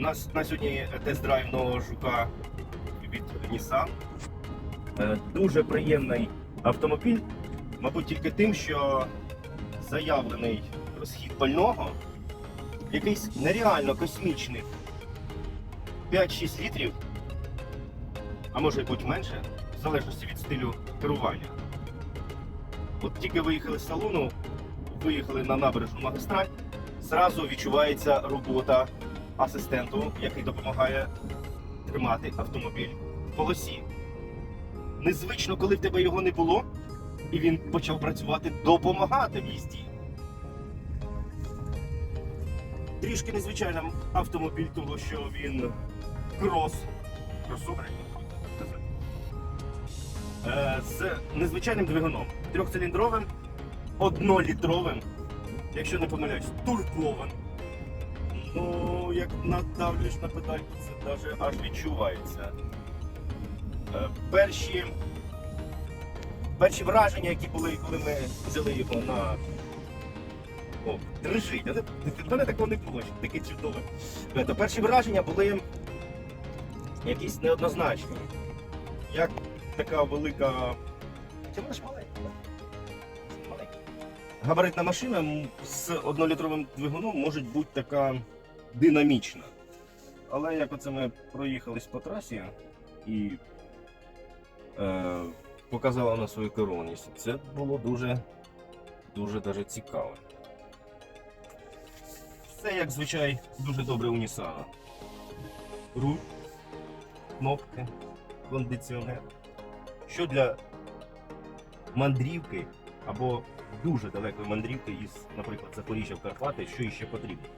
Нас на сьогодні тест-драйв нового жука від Nissan. Е, Дуже приємний автомобіль, мабуть, тільки тим, що заявлений розхід пального якийсь нереально космічний 5-6 літрів, а може й будь менше, в залежності від стилю керування. От тільки виїхали з салону, виїхали на набережну магістраль, зразу відчувається робота асистенту, який допомагає тримати автомобіль в полосі. Незвично, коли в тебе його не було, і він почав працювати, допомагати в їзді. Трішки незвичайний автомобіль, тому що він крос. Кросовер. Е, з незвичайним двигуном. Трьохциліндровим, однолітровим, якщо не помиляюсь, турбовим. Ну, як надавлюєш на педальку, це навіть аж відчувається. Е, перші, перші враження, які були, коли ми взяли його на. О, дрижить. В мене такого не було, таке чудове. Е, То перші враження були якісь неоднозначні. Як така велика. Це вона ж маленька. Габаритна машина з однолітровим двигуном може бути така динамічна. Але як оце ми проїхались по трасі і е, показала на свою керованість, це було дуже, дуже даже цікаво. Все, як звичай, дуже добре у Нісана. Руль, кнопки, кондиціонер. Що для мандрівки або дуже далекої мандрівки із, наприклад, Запоріжжя в Карпати, що іще потрібно?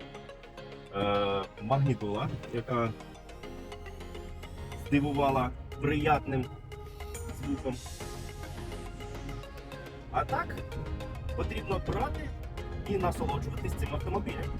Е, магнітола, яка здивувала приятним звуком. А так потрібно брати і насолоджуватись цим автомобілем.